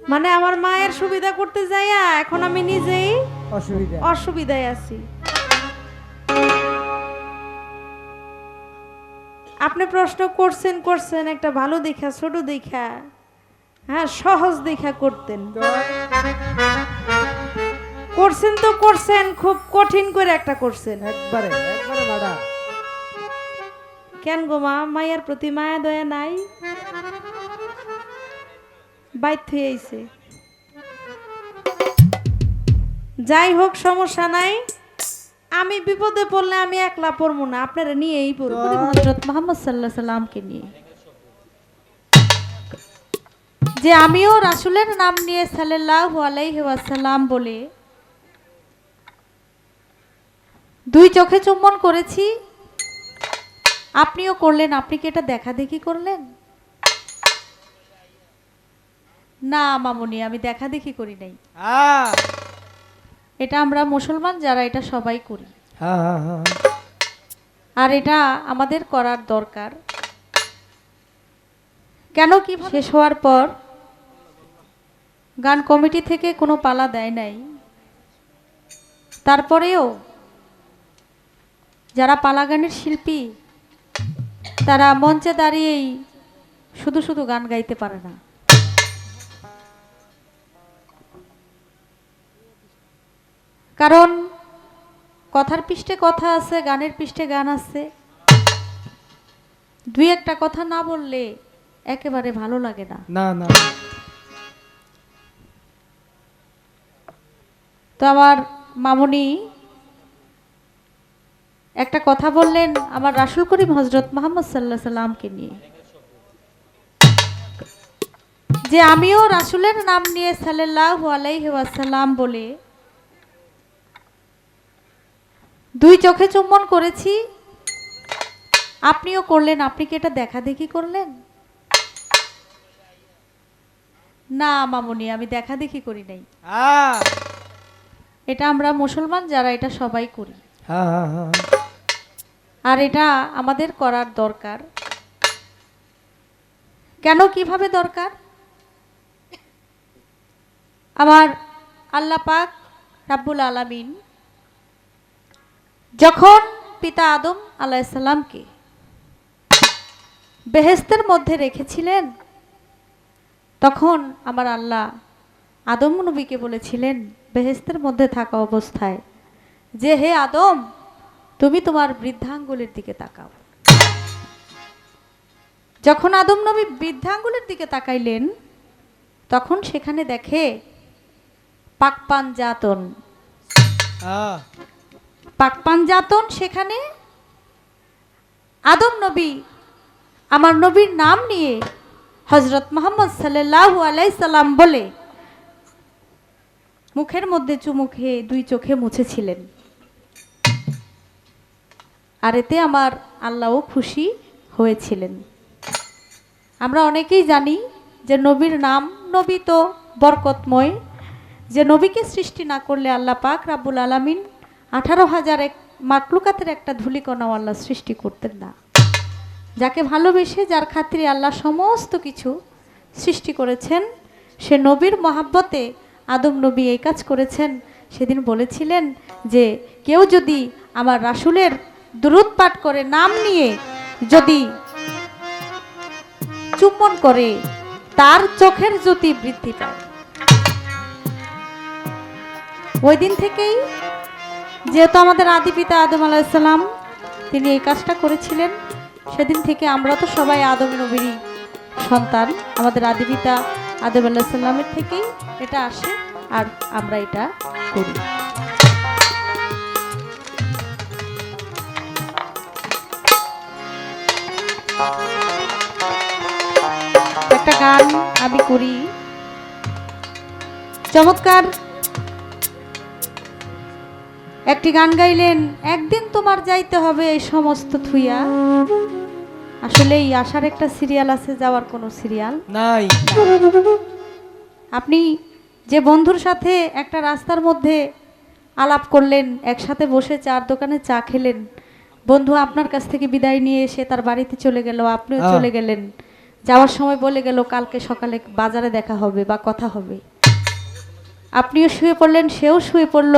মানে আমার মায়ের সুবিধা করতে যাইয়া এখন আমি নিজেই অসুবিধা। অসুবিধায় আছি। আপনি প্রশ্ন করছেন করছেন একটা ভালো দেখা ছোট দেখা হ্যাঁ সহজ দেখা করতেন। করছেন তো করছেন খুব কঠিন করে একটা করছেন। একবারে একবারে কেন গো মা মায়ের প্রতি মায়া দয়া নাই? বাইর হয়ে যাই হোক, সমস্যা নাই। আমি বিপদে পড়লে আমি একলা পড়ব না, আপনারা নিয়েই পড়ব হজরত মোহাম্মদ সাল্লাহ সাল্লামকে নিয়ে। যে আমিও রাসুলের নাম নিয়ে সাল্লাল্লাহু আলাইহি ওয়াসাল্লাম বলে দুই চোখে চুম্বন করেছি, আপনিও করলেন, আপনি কি এটা দেখা দেখি করলেন? না মামুনি আমি দেখা দেখি করি নাই। এটা আমরা মুসলমান যারা এটা সবাই করি। আর এটা আমাদের করার দরকার। কেন কি শেষ হওয়ার পর গান কমিটি থেকে কোনো পালা দেয় নাই। তারপরেও যারা পালা গানের শিল্পী তারা মঞ্চে দাঁড়িয়েই শুধু শুধু গান গাইতে পারে না। কারণ কথার পৃষ্ঠে কথা আছে গানের পৃষ্ঠে গান আছে। দুই একটা কথা না বললে একেবারে ভালো লাগে না। না না। তো আমার মামনি একটা কথা বললেন আমার রাসুল করিম হজরত মোহাম্মদ সাল্লাহ সাল্লামকে নিয়ে। যে আমিও রাসুলের নাম নিয়ে সাল্লাহ আলাইহি ওয়াসাল্লাম বলে দুই চোখে চুম্বন করেছি। আপনিও করলেন আপনি কি এটা দেখা দেখি করলেন? না মামুনি আমি দেখা দেখি করি নাই। এটা আমরা মুসলমান যারা এটা সবাই করি। আর এটা আমাদের করার দরকার। কেন কীভাবে দরকার? আমার আল্লাহ পাক রাব্বুল আলামিন যখন পিতা আদম আলাইসাল্লামকে বেহেস্তের মধ্যে রেখেছিলেন, তখন আমার আল্লাহ আদম নবীকে বলেছিলেন বেহেস্তের মধ্যে থাকা অবস্থায় যে, হে আদম, তুমি তোমার বৃদ্ধাঙ্গুলের দিকে তাকাও। যখন আদম নবী বৃদ্ধাঙ্গুলের দিকে তাকাইলেন, তখন সেখানে দেখে পাকপান জাতন হ্যাঁ পাকপান জাতন সেখানে? আদম নবী, আমার নবীর নাম নিয়ে হজরত মোহাম্মদ সাল্লাল্লাহু আলাইসাল্লাম বলে, মুখের মধ্যে চুমু খেয়ে দুই চোখে মুছেছিলেন। আর এতে আমার আল্লাহও খুশি হয়েছিলেন। আমরা অনেকেই জানি যে নবীর নাম নবী তো বরকতময়, যে নবীকে সৃষ্টি না করলে আল্লাহ পাক রাব্বুল আলামিন আঠারো হাজার এক মাকলুকাতের একটা ধুলিকণাও আল্লাহ সৃষ্টি করতেন না। যাকে ভালোবেসে, যার খাতিরে আল্লাহ সমস্ত কিছু সৃষ্টি করেছেন, সে নবীর মহাব্বতে আদম নবী এই কাজ করেছেন। সেদিন বলেছিলেন যে, কেউ যদি আমার রাসুলের দুরুদ পাঠ করে নাম নিয়ে যদি চুম্বন করে, তার চোখের জ্যোতি বৃদ্ধি পায়। ওই দিন থেকেই যেহেতু আমাদের আদি পিতা আদম আলাহিসাল্লাম তিনি এই কাজটা করেছিলেন, সেদিন থেকে আমরা তো সবাই আদম নবীরই সন্তান। আমাদের আদি পিতা আদম আলাহিসাল্লামের থেকেই এটা আসে, আর আমরা এটা করি। একটা গান আমি করি। চমৎকার একটি গান গাইলেন একদিন তোমার যাইতে হবে এই সমস্ত থুইয়া। আসলে এই আসার একটা সিরিয়াল আছে যাওয়ার কোনো সিরিয়াল? নাই। আপনি যে বন্ধুর সাথে একটা রাস্তার মধ্যে আলাপ করলেন একসাথে বসে চার দোকানে চা খেলেন বন্ধু আপনার কাছ থেকে বিদায় নিয়ে এসে তার বাড়িতে চলে গেল আপনিও। চলে গেলেন যাওয়ার সময় বলে গেল কালকে সকালে বাজারে দেখা হবে বা কথা হবে। আপনিও শুয়ে পড়লেন সেও শুয়ে পড়ল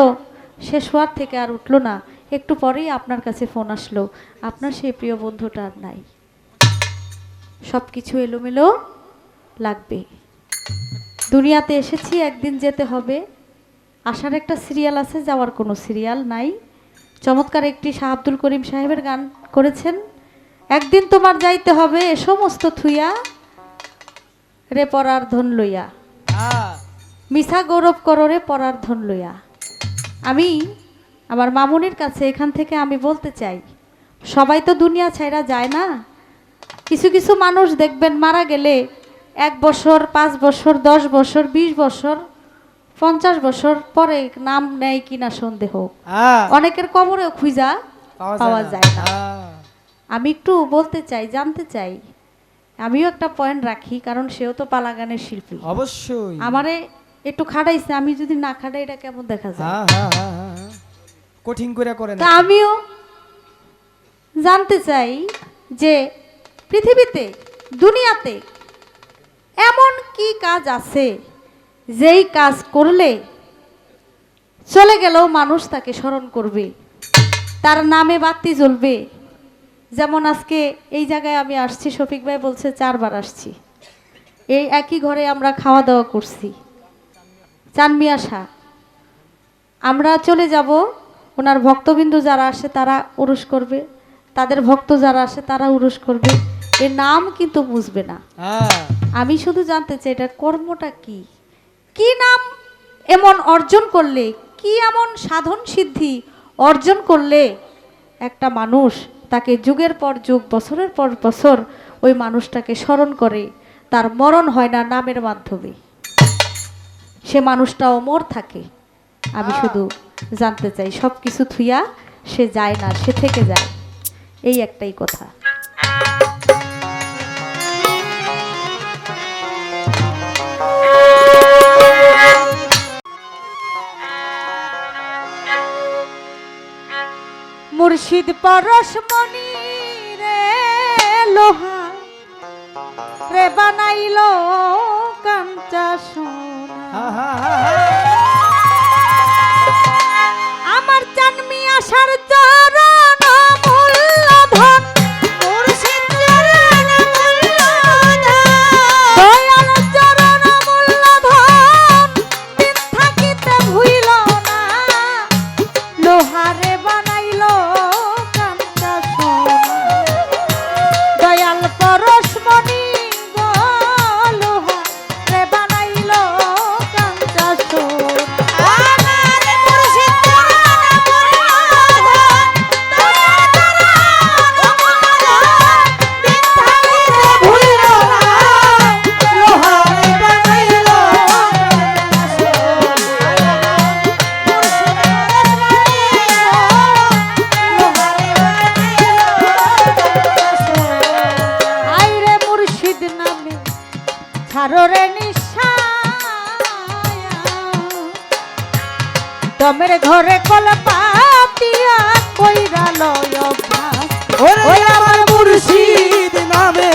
সে শোয়ার থেকে আর উঠল না। একটু পরেই আপনার কাছে ফোন আসলো। আপনার সেই প্রিয় বন্ধুটা আর নাই। সব কিছু এলোমেলো লাগবে। দুনিয়াতে এসেছি একদিন যেতে হবে। আসার একটা সিরিয়াল আছে যাওয়ার কোনো সিরিয়াল নাই। চমৎকার একটি শাহ আব্দুল করিম সাহেবের গান করেছেন। একদিন তোমার যাইতে হবে এ সমস্ত থুইয়া রে পরার ধন লইয়া। হ্যাঁ। মিছা গৌরব কররে পরার ধন লইয়া। আমি আমার মামুনির কাছে এখান থেকে আমি বলতে চাই সবাই তো দুনিয়া ছাইরা যায় না। কিছু কিছু মানুষ দেখবেন মারা গেলে এক বছর পাঁচ বছর দশ বছর বিশ বছর পঞ্চাশ বছর পরে নাম নেয় কিনা সন্দেহ। হ্যাঁ। অনেকের কবরেও খুঁজা পাওয়া যায় না। হ্যাঁ। আমি একটু বলতে চাই জানতে চাই আমিও একটা পয়েন্ট রাখি কারণ সেও তো পালাগানের শিল্পী। অবশ্যই। আমারে একটু খাটাইছে আমি যদি না খাটাই এটা কেমন দেখা যায়? হ্যাঁ হ্যাঁ হ্যাঁ। কঠিন করে করে তা না আমিও জানতে চাই যে পৃথিবীতে দুনিয়াতে এমন কি কাজ আছে যেই কাজ করলে চলে গেলেও মানুষ তাকে স্মরণ করবে তার নামে বাতি জ্বলবে। যেমন আজকে এই জায়গায় আমি আসছি শফিক ভাই বলছে চারবার আসছি। এই একই ঘরে আমরা খাওয়া দাওয়া করছি। চানমিয়া শাহ। আমরা চলে যাব ওনার ভক্তবিন্দু যারা আসে তারা উরুস করবে তাদের ভক্ত যারা আসে তারা উরুস করবে। এর নাম কিন্তু বুঝবে না। হ্যাঁ। আমি শুধু জানতে চাই এটার কর্মটা কি? কি নাম এমন অর্জন করলে কি এমন সাধন সিদ্ধি অর্জন করলে একটা মানুষ তাকে যুগের পর যুগ বছরের পর বছর ওই মানুষটাকে স্মরণ করে তার মরণ হয় না নামের মাধ্যমে? সে মানুষটা অমর থাকে। আমি শুধু জানতে চাই সব কিছু থুইয়া সে যায় না সে থেকে যায়। এই একটাই কথা। মুর্শিদ পরশমণি রে লোহা রে বানাইল কাঞ্চা সোনা। আমার চানমি আসার চরণ দমের ঘরে কলপাতিয়া কইরা লয় ওরে আমার মুর্শিদ নামে।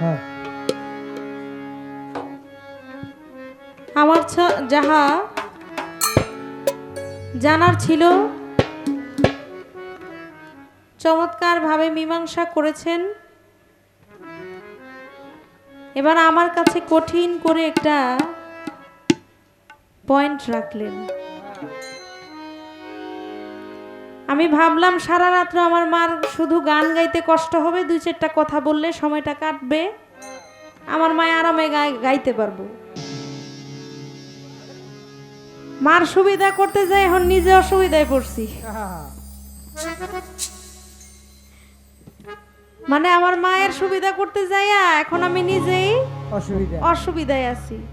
হ্যাঁ। আমার যাহা জানার ছিল, চমৎকারভাবে মীমাংসা করেছেন। এবার আমার কাছে কঠিন করে একটা পয়েন্ট রাখলেন। আমি ভাবলাম সারা রাত্র আমার মার শুধু গান গাইতে কষ্ট হবে দুই চারটা কথা বললে সময়টা কাটবে। আমার মায় আরামে গাই- গাইতে পারব। মার সুবিধা করতে যাই এখন নিজে অসুবিধায় পড়ছি। মানে আমার মায়ের সুবিধা করতে যাইয়া এখন আমি নিজেই অসুবিধা। অসুবিধায় আছি।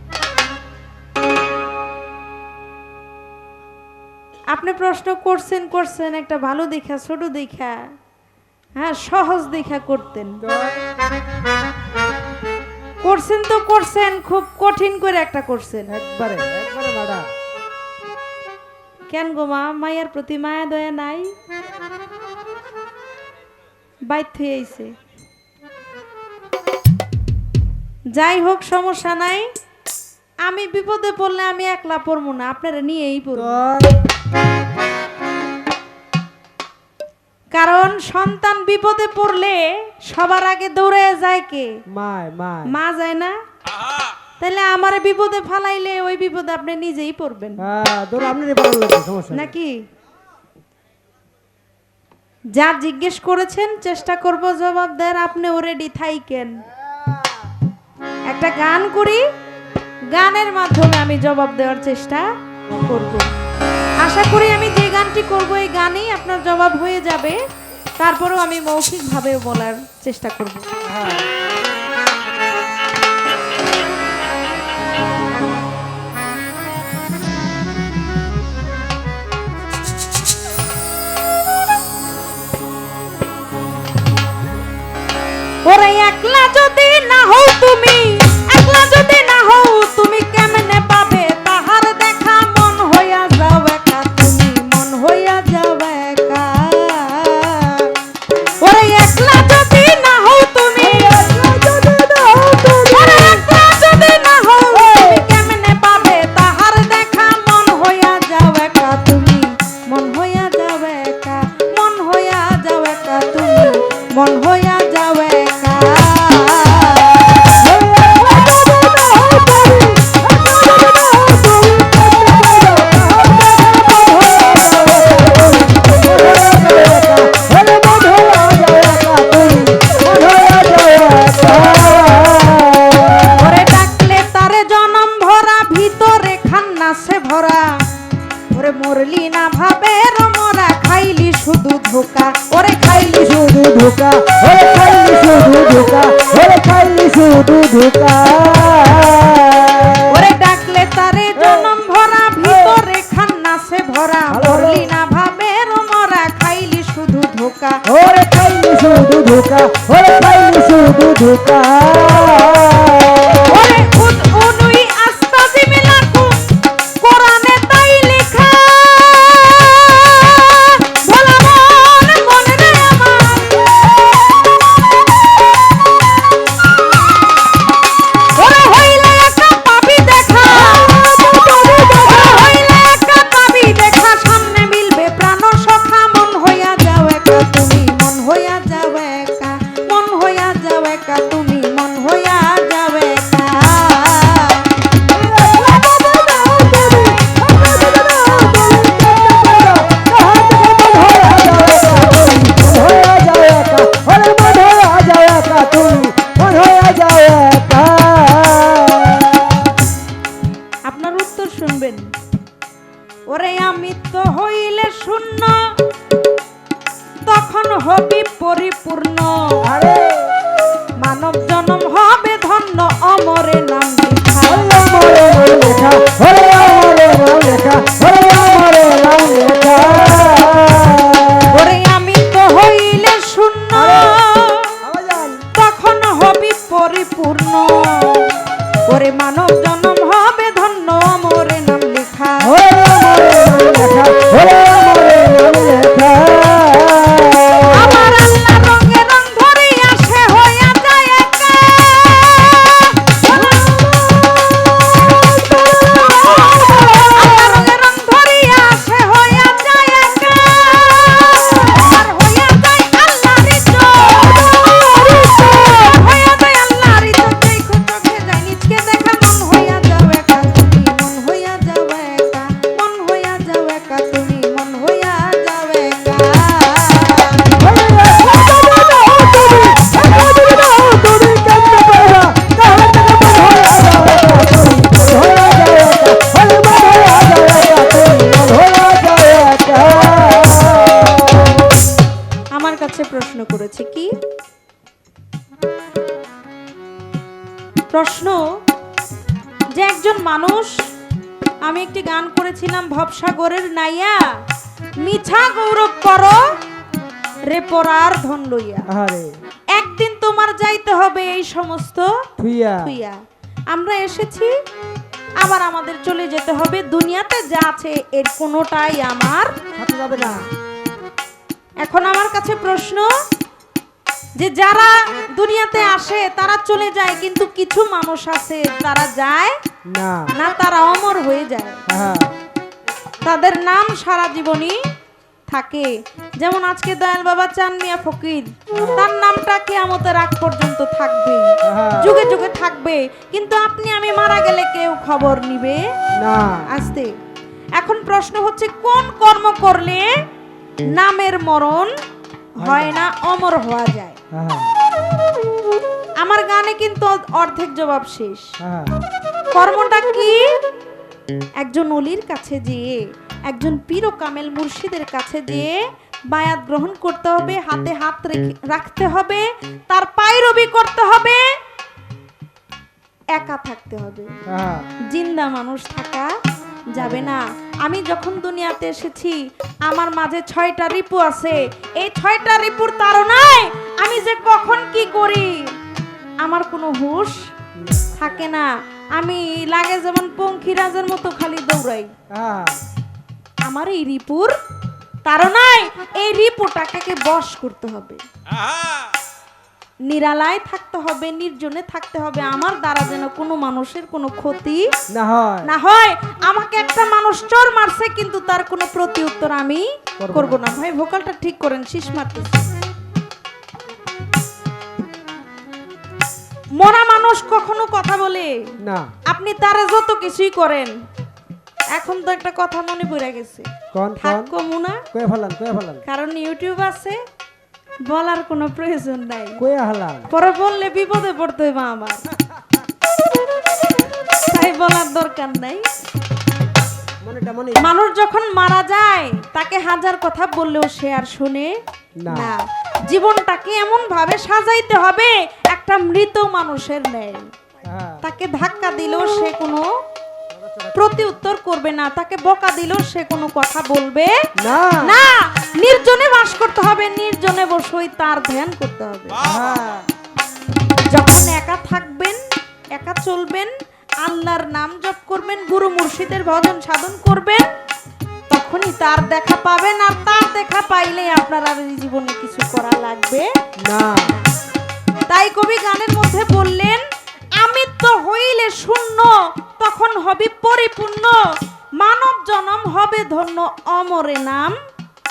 আপনি প্রশ্ন করছেন করছেন একটা ভালো দেখা ছোট দেখা। হ্যাঁ সহজ দেখা করতেন। করছেন তো করছেন খুব কঠিন করে একটা করছেন। একবারে একবারে ম্যাডাম কেন গো মা? মায়ের প্রতি মায়া দয়া নাই? বাইর হয়ে আইছে। যাই হোক সমস্যা নাই। আমি বিপদে পড়লে আমি একলা পড়ব না আপনারা নিয়েই পড়ব। কারণ সন্তান বিপদে পড়লে সবার আগে দৌড়ে যায় কে? মা যায় না? তাহলে আমার বিপদে ফালাইলে ওই বিপদে আপনি নিজেই পড়বেন। হ্যাঁ। নাকি? যা জিজ্ঞেস করেছেন চেষ্টা করব জবাব দেন আপনি রেডি থাইকেন। একটা গান করি গানের মাধ্যমে আমি জবাব দেওয়ার চেষ্টা করব। আশা করি আমি যে গানটি করব এই গানেই আপনার জবাব হয়ে যাবে। তারপরেও আমি মৌখিকভাবে বলার চেষ্টা করব। ওরে একলা যদি না হও তুমি, একলা যদি না হও তুমি ধোকা ওরে খাইলি শুধু ধোকা ওরে লইয়া। আরে একদিন তোমার যাইতে হবে এই সমস্ত থুইয়া। থুইয়া। আমরা এসেছি আবার আমাদের চলে যেতে হবে। দুনিয়াতে যা আছে এর কোনোটাই আমার যাবে না। এখন আমার কাছে প্রশ্ন যে যারা দুনিয়াতে আসে তারা চলে যায় কিন্তু কিছু মানুষ আছে তারা যায় না। না তারা অমর হয়ে যায়। তাদের নাম সারা জীবনই থাকে। যেমন আজকে দয়াল বাবা চান মিয়া ফকির তার নামটা কেয়ামতের আগ পর্যন্ত থাকবে। হ্যাঁ। যুগে যুগে থাকবে কিন্তু আপনি আমি মারা গেলে কেউ খবর নিবে? না। আসতে। এখন প্রশ্ন হচ্ছে কোন কর্ম করলে নামের মরণ হয় না অমর হওয়া যায়? হ্যাঁ। আমার গানে কিন্তু অর্ধেক জবাব শেষ। হ্যাঁ। কর্মটা কি? একজন অলির কাছে যেয়ে একজন পীর কামেল মুর্শিদের কাছে যেয়ে বায়াত গ্রহণ করতে হবে হাতে হাত রাখতে হবে তার পায়রবি করতে হবে একা থাকতে হবে। হ্যাঁ। জিন্দা মানুষ থাকা যাবে না। আমি যখন দুনিয়াতে এসেছি আমার মাঝে ছয়টা রিপু আছে। এই ছয়টা রিপুর তাড়নায় আমি যে কখন কি করি? আমার কোনো হুশ থাকে না। আমি লাগে যেমন পঙ্খিরাজের মতো খালি দৌড়াই। হ্যাঁ। আমার এই রিপুর তাড়নায় এই রিপুটাকে বশ করতে হবে। নিরালায় থাকতে হবে নির্জনে থাকতে হবে। আমার দ্বারা যেন কোনো মানুষের কোনো ক্ষতি না হয়। না হয়। আমাকে একটা মানুষ চোর মারছে কিন্তু তার কোনো প্রতি উত্তর আমি করব না। ভাই ভোকালটা ঠিক করেন শীষ মারতেছে। মরা মানুষ কখনো কথা বলে? না। আপনি তারে যত কিছুই করেন এখন তো একটা কথা মনে পড়ে গেছে। কোন কোন? কমু না। কয়ে ফেলান কয়ে ফেলান। কারণ ইউটিউব আছে বলার কোনো প্রয়োজন নাই। কয়ে হালান। পরে বললে বিপদে পড়তে হবে আমার। তাই বলার দরকার নাই। মানুষ যখন মারা যায় তাকে হাজার কথা বললেও সে আর শুনে না। জীবনটাকে এমন ভাবে সাজাইতে হবে একটা মৃত মানুষের ন্যায়। হ্যাঁ। তাকে ধাক্কা দিলেও সে কোনো প্রতি উত্তর করবে না তাকে বকা দিলেও সে কোনো কথা বলবে না। না। নির্জনে বাস করতে হবে নির্জনে বসেই তার ধ্যান করতে হবে। যখন একা থাকবেন একা চলবেন আল্লাহর নাম জপ করবেন গুরু মুর্শিদের ভজন সাধন করবেন তখনই তার দেখা পাবেন আর তার দেখা পাইলে আপনার আর এই জীবনে কিছু করা লাগবে। না। তাই কবি গানের মধ্যে বললেন আমি হইলে শূন্য তখন হবে পরিপূর্ণ। মানব জনম হবে ধন্য অমরে নাম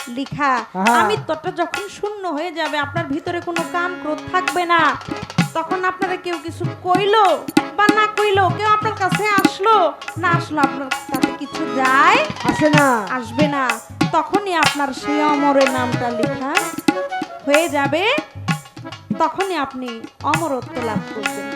লিখা। আহা। আমিত্বটা যখন শূন্য হয়ে যাবে আপনার ভিতরে কোনো কাম ক্রোধ থাকবে না। তখন আপনারা কেউ কিছু কইলো বা না কইলো কেউ আপনার কাছে আসলো না আসলো আপনার তাতে কিছু যায় আসে না। আসবে না। তখনই আপনার সেই অমরের নামটা লেখা হয়ে যাবে। তখনই আপনি অমরত্ব লাভ করবেন।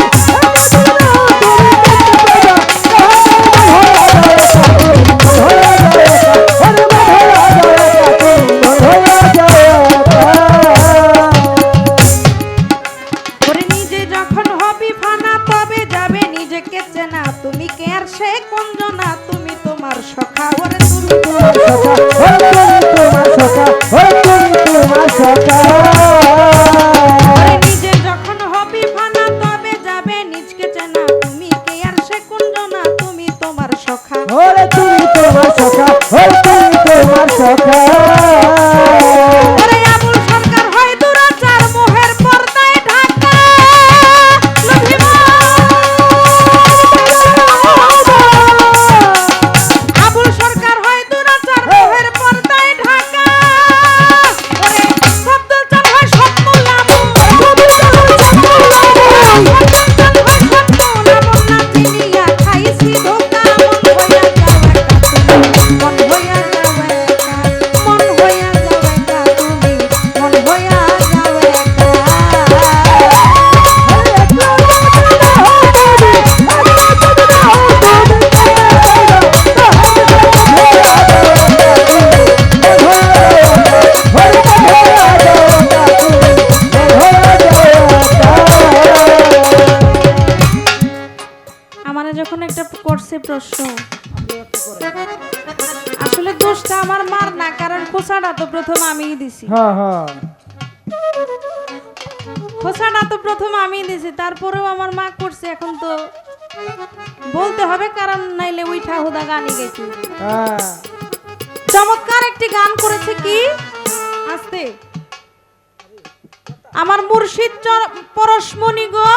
দিছি। হ্যাঁ হ্যাঁ। খোসাটা তো প্রথম আমিই দিছি তারপরেও আমার মা করছে এখন তো বলতে হবে কারণ নাইলে উইঠা হুদা গানই গেছি। হ্যাঁ। চমৎকার একটি গান করেছে কি? আস্তে। আমার মুর্শিদ পরশমণি গো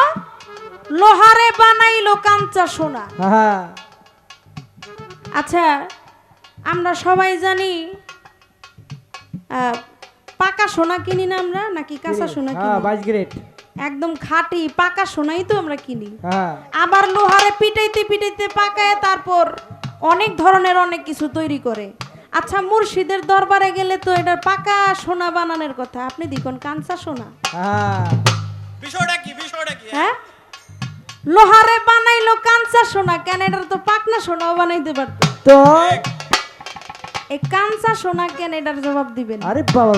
লোহারে বানাইলো কাঞ্চা সোনা। হ্যাঁ। আচ্ছা আমরা সবাই জানি আহ, পাকা সোনা কিনি না আমরা নাকি কাঁচা সোনা হ্যাঁ কিনি? বাইশ গ্রেড একদম খাঁটি পাকা সোনাই তো আমরা কিনি। হ্যাঁ। আবার লোহারে পিটাইতে পিটাইতে পাকায় তারপর অনেক ধরনের অনেক কিছু তৈরি করে। আচ্ছা মুর্শিদের দরবারে গেলে তো এটা পাকা সোনা বানানোর কথা। আপনি দেখুন কাঁচা সোনা। হ্যাঁ। বিষয়টা কি বিষয়টা কি? হ্যাঁ? লোহারে বানাইলো কাঁচা সোনা কেন এটার তো পাকনা সোনাও বানাইতে পারতো? তো? এই কাঁচা সোনা কেন এটার জবাব দিবেন? আরে বাবা